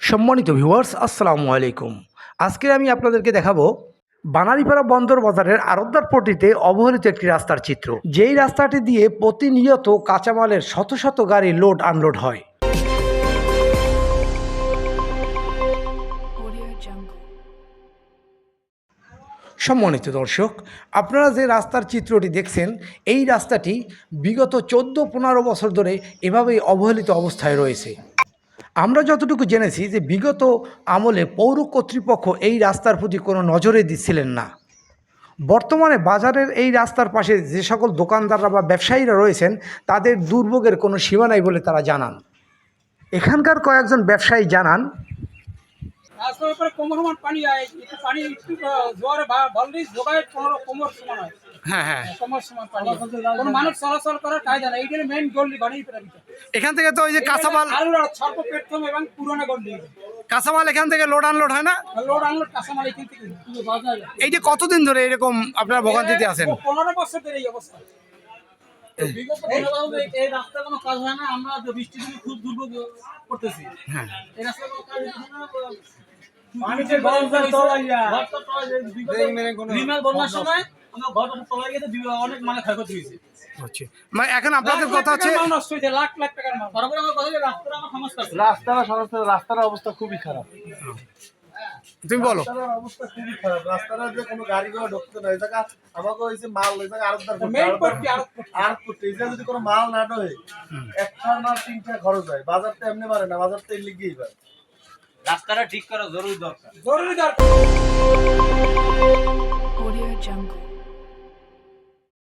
সম্মানিত ভিউয়ার্স আসসালামু আলাইকুম। আজকে আমি আপনাদেরকে দেখাবো বানারীপাড়া বন্দর বাজারের আরদ্দার পট্টিতে অবহেলিত একটি রাস্তার চিত্র। যেই রাস্তাটি দিয়ে প্রতিনিয়ত কাঁচামালের শত শত গাড়ি লোড আনলোড হয়। সম্মানিত দর্শক আপনারা যে রাস্তার চিত্রটি দেখছেন এই রাস্তাটি বিগত চোদ্দ পনেরো বছর ধরে এভাবেই অবহেলিত অবস্থায় রয়েছে। আমরা যতটুকু জেনেছি যে বিগত আমলে পৌর কর্তৃপক্ষ এই রাস্তার প্রতি কোনো নজরে দিচ্ছিলেন না। বর্তমানে বাজারের এই রাস্তার পাশে যে সকল দোকানদাররা বা ব্যবসায়ীরা রয়েছেন, তাদের দুর্ভোগের কোনো সীমা নাই বলে তারা জানান। এখানকার কয়েকজন ব্যবসায়ী জানান পানি পানি সমান হয়। হ্যাঁ হ্যাঁ। কোমর সমান পানি কোনো মানুষ চলাচল করার কায়দা নেই। এইটার মেইন গল্লি বানিয়ে এখান থেকে তো ওই যে কাঁচামাল আলুর এবং পুরোনো গল্লি কাঁচামাল এখান থেকে লোড আনলোড হয় না? লোড আনলোড কাঁচামাল এখান থেকে। পুরো এই যে কতদিন ধরে এরকম আপনার ভোগান্তিতে আছেন? পনেরো বছর ধরে এই অবস্থা। এই- এই রাস্তায় কোনো কাজ হয় না। আমরা যে বৃষ্টির দিনে খুব দুর্ভোগ করতেছি। হ্যাঁ। এই রাস্তায় কোনো কাজ হচ্ছে না। পানিতে তলাইয়া। রিমাল বন্যার সময় মানে মানে এখন আপনাদের কথা আছে। রাস্তার অবস্থা খুবই খারাপ। তুমি বলো। রাস্তার অবস্থা খুবই খারাপ। রাস্তাটা যে কোনো গাড়ি ঘোড়া ঢুকতে না এই জায়গা আমাকে মাল ওই আরও আর আর করতে এই জায়গায় যদি কোনো মাল না ঢোকে একটা না তিনটা খরচ হয়। বাজার তো এমনি পারে না বাজার তো লিগেই পারে রাস্তাটা ঠিক করা জরুরি দরকার। জরুরি দরকার.